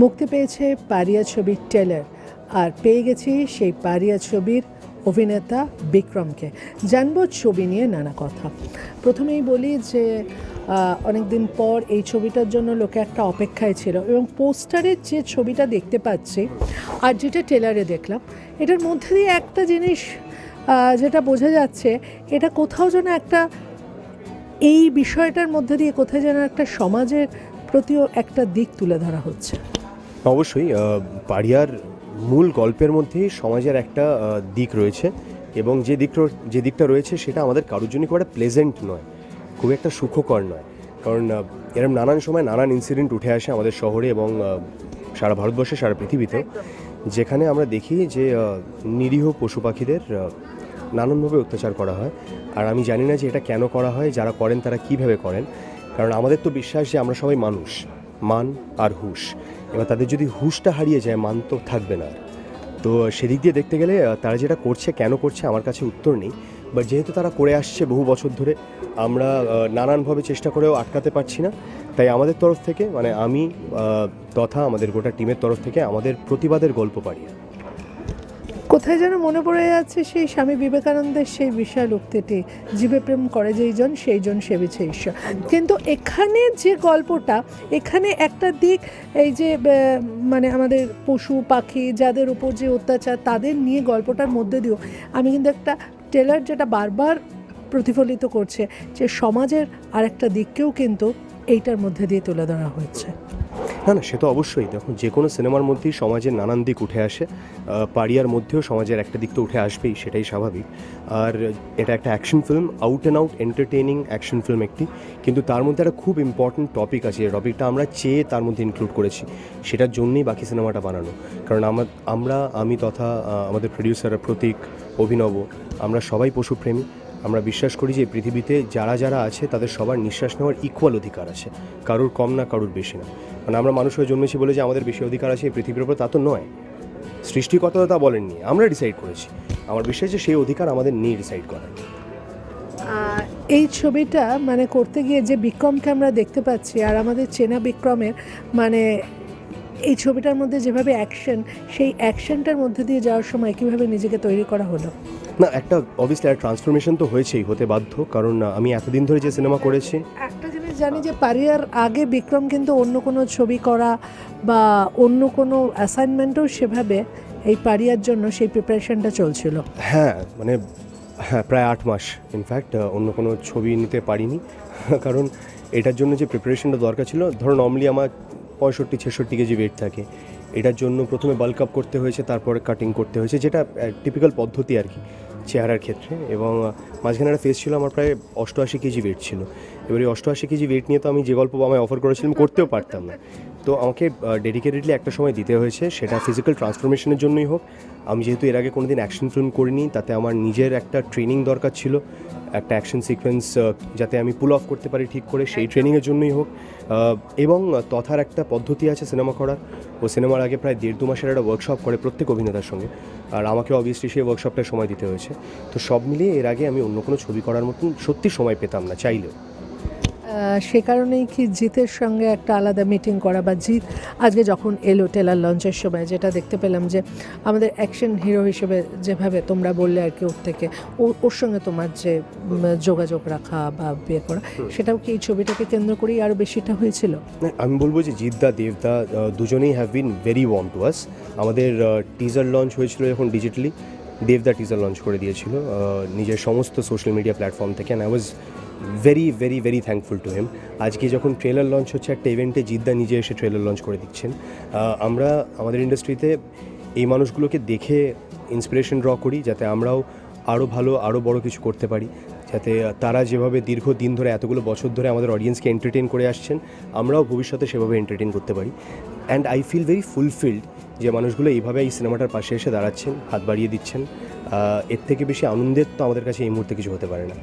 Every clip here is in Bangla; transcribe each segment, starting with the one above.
মুক্তি পেয়েছে পারিয়া ছবির টেলার আর পেয়ে গেছি সেই পারিয়া ছবির অভিনেতা বিক্রমকে। জানব ছবি নিয়ে নানা কথা। প্রথমেই বলি যে অনেক দিন পর এই ছবিটার জন্য লোকে একটা অপেক্ষায় ছিল এবং পোস্টারের যে ছবিটা দেখতে পাচ্ছি, আর যেটা টেলারে দেখলাম, এটার মধ্যে দিয়ে একটা জিনিস যেটা বোঝা যাচ্ছে, এটা কোথাও যেন একটা, এই বিষয়টার মধ্যে দিয়ে কোথায় যেন একটা সমাজের প্রতিও একটা দিক তুলে ধরা হচ্ছে। অবশ্যই পাড়িয়ার মূল গল্পের মধ্যেই সমাজের একটা দিক রয়েছে এবং যে দিক যে দিকটা রয়েছে সেটা আমাদের কারোর জন্য খুব একটা প্লেজেন্ট নয় খুব একটা সুখকর নয়। কারণ এরম নানান সময় নানান ইনসিডেন্ট উঠে আসে আমাদের শহরে এবং সারা ভারতবর্ষে, সারা পৃথিবীতে যেখানে আমরা দেখি যে নিরীহ পশু পাখিদের নানানভাবে অত্যাচার করা হয়। আর আমি জানি না যে এটা কেন করা হয়, যারা করেন তারা কীভাবে করেন। কারণ আমাদের তো বিশ্বাস যে আমরা সবাই মানুষ। মান আর হুশ। এবার তাদের যদি হুশটা হারিয়ে যায়, মান তো থাকবে না তো সেদিক দিয়ে দেখতে গেলে তারা যেটা করছে, কেন করছে, আমার কাছে উত্তর নেই। বাট যেহেতু তারা করে আসছে বহু বছর ধরে, আমরা নানানভাবে চেষ্টা করেও আটকাতে পারছি না। তাই আমাদের তরফ থেকে মানে আমি তথা আমাদের গোটা টিমের তরফ থেকে আমাদের প্রতিবাদের গল্প পারি কোথায় যেন মনে পড়ে যাচ্ছে সেই স্বামী বিবেকানন্দের সেই বিশাল উক্তিটি, জীবে প্রেম করে যেইজন সেইজন সেবিছে ঈশ্বর। কিন্তু এখানে যে গল্পটা, এখানে একটা দিক, এই যে মানে আমাদের পশু, পাখি, যাদের উপর যে অত্যাচার, তাদের নিয়ে গল্পটার মধ্যে দিয়েও আমি কিন্তু একটা টেলার যেটা বারবার প্রতিফলিত করছে, যে সমাজের আরেকটা দিককেও কিন্তু এইটার মধ্যে দিয়ে তুলে ধরা হয়েছে। না না সে তো অবশ্যই। দেখুন যে কোনো সিনেমার মধ্যেই সমাজের নানান দিক উঠে আসে। আহ, পাড়িয়ার মধ্যেও সমাজের একটা দিক তো উঠে আসবেই সেটাই স্বাভাবিক। আর এটা একটা action film out and out entertaining action film একটি। কিন্তু তার মধ্যে একটা খুব ইম্পর্ট্যান্ট টপিক আছে এই টপিকটা আমরা চেয়ে তার মধ্যে ইনক্লুড করেছি। সেটার জন্যই বাকি সিনেমাটা বানানো। কারণ আমার আমরা আমি তথা আমাদের প্রডিউসার প্রতীক অভিনব আমরা সবাই পশুপ্রেমী। আমরা বিশ্বাস করি যে পৃথিবীতে যারা যারা আছে, তাদের সবার নিঃশ্বাস নেওয়ার ইকুয়াল অধিকার আছে। কারোর কম না, কারোর বেশি না। মানে আমরা মানুষ হয়ে জন্মেছি বলে যে আমাদের বেশি অধিকার আছে এই পৃথিবীর উপর, তা তো নয়। সৃষ্টিকর্তা তা বলেননি, আমরা ডিসাইড করেছি। আমার বিশ্বাস যে সেই অধিকার আমাদের নিয়ে ডিসাইড করার। এই ছবিটা মানে করতে গিয়ে যে বিক্রমকে আমরা দেখতে পাচ্ছি আর আমাদের চেনা বিক্রমের মানে এই ছবিটার মধ্যে যেভাবে অ্যাকশন সেই অ্যাকশনটার মধ্যে দিয়ে যাওয়ার সময় কীভাবে নিজেকে তৈরি করা হলো? না একটা অবভিয়াসলি একটা ট্রান্সফরমেশন তো হয়েছেই হতে বাধ্য। কারণ আমি এতদিন ধরে যে সিনেমা করেছি। একটা জিনিস জানি যে পারিয়ার আগে বিক্রম কিন্তু অন্য কোনো ছবি করা বা অন্য কোনো অ্যাসাইনমেন্টও সেভাবে এই পারিয়ার জন্য সেই প্রিপারেশনটা চলছিল। হ্যাঁ মানে হ্যাঁ প্রায় আট মাস। ইনফ্যাক্ট অন্য কোনো ছবি নিতে পারিনি। কারণ এটার জন্য যে প্রিপারেশনটা দরকার ছিল ধরো নর্মালি আমার পঁয়ষট্টি ছেষট্টি কেজি ওয়েট থাকে। এটার জন্য প্রথমে বাল্ক আপ করতে হয়েছে তারপরে কাটিং করতে হয়েছে যেটা টিপিক্যাল পদ্ধতি আর কি। চেহারার ক্ষেত্রে এবং মাঝখানে একটা ফেস ছিল আমার প্রায় অষ্টআশি কেজি ওয়েট ছিল। এবার অষ্টআশি কেজি ওয়েট নিয়ে তো আমি যে গল্প আমায় অফার করেছিলাম করতেও পারতাম না। তো আমাকে ডেডিকেটেডলি একটা সময় দিতে হয়েছে, সেটা ফিজিক্যাল ট্রান্সফরমেশনের জন্যই হোক। আমি যেহেতু এর আগে কোনোদিন অ্যাকশন ফিল্ম করিনি, তাতে আমার নিজের একটা ট্রেনিং দরকার ছিল, একটা অ্যাকশন সিকোয়েন্স যাতে আমি পুল অফ করতে পারি ঠিক করে, সেই ট্রেনিংয়ের জন্যই হোক। এবং তথার একটা পদ্ধতি আছে সিনেমা করার। ও সিনেমার আগে প্রায় দেড় দু মাসের একটা ওয়ার্কশপ করে প্রত্যেক অভিনেতার সঙ্গে। আর আমাকে অবভিয়াসলি সেই ওয়ার্কশপটা সময় দিতে হয়েছে। তো সব মিলিয়ে এর আগে আমি অন্য কোনো ছবি করার মতন সত্যি সময় পেতাম না, চাইলেও। সে কারণেই কি জিতের সঙ্গে একটা আলাদা মিটিং করা বা জিৎ আজকে যখন এলো টেলার লঞ্চের সময় যেটা দেখতে পেলাম যে আমাদের অ্যাকশন হিরো হিসেবে যেভাবে তোমরা বললে আর কি ওর থেকে ওর সঙ্গে তোমার যে যোগাযোগ রাখা বা বিয়ে করা সেটাও কি এই ছবিটাকে কেন্দ্র করেই আরও বেশিটা হয়েছিল? আমি বলব যে জিদ্দা দেবদা দুজনেই have been very warm to us আমাদের টিজার লঞ্চ হয়েছিল যখন ডিজিটালি দেবদা টিজার লঞ্চ করে দিয়েছিল নিজের সমস্ত সোশ্যাল মিডিয়া প্ল্যাটফর্ম থেকে and I was very very very thankful to them আজকে যখন ট্রেলার লঞ্চ হচ্ছে, একটা ইভেন্টে জিদ্দা নিজে এসে ট্রেলার লঞ্চ করে দিচ্ছেন। আমরা আমাদের ইন্ডাস্ট্রিতে এই মানুষগুলোকে দেখে ইন্সপিরেশন ড্র করি, যাতে আমরাও আরও ভালো আরও বড় কিছু করতে পারি। যাতে তারা যেভাবে দীর্ঘদিন ধরে, এতগুলো বছর ধরে আমাদের অডিয়েন্সকে এন্টারটেন করে আসছেন, আমরাও ভবিষ্যতে সেভাবে এন্টারটেন করতে পারি। And I feel very fulfilled যে মানুষগুলো এইভাবে এই সিনেমাটার পাশে এসে দাঁড়াচ্ছেন, হাত বাড়িয়ে দিচ্ছেন এর থেকে বেশি আনন্দের তো আমাদের কাছে এই মুহূর্তে কিছু হতে পারে না।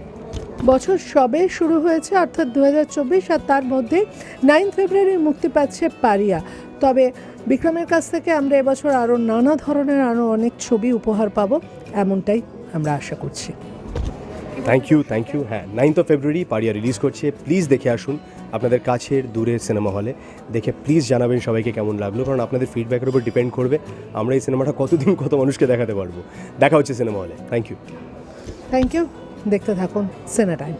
বছর সবে শুরু হয়েছে, অর্থাৎ দু হাজার চব্বিশ, আর তার মধ্যে নাইন ফেব্রুয়ারি মুক্তি পাচ্ছে পারিয়া। তবে বিক্রমের কাছ থেকে আমরা এবছর আরও নানা ধরনের আরও অনেক ছবি উপহার পাবো, এমনটাই আমরা আশা করছি। থ্যাংক ইউ থ্যাংক ইউ হ্যাঁ ninth of February Pariah release করছে। প্লিজ দেখে আসুন আপনাদের কাছের দূরের সিনেমা হলে দেখে প্লিজ জানাবেন সবাইকে কেমন লাগল, কারণ আপনাদের ফিডব্যাকের উপর ডিপেন্ড করবে। আমরা এই সিনেমাটা কতদিন কত মানুষকে দেখাতে পারব। দেখা হচ্ছে সিনেমা হলে থ্যাংক ইউ থ্যাংক ইউ দেখতে থাকুন সিনে টাইম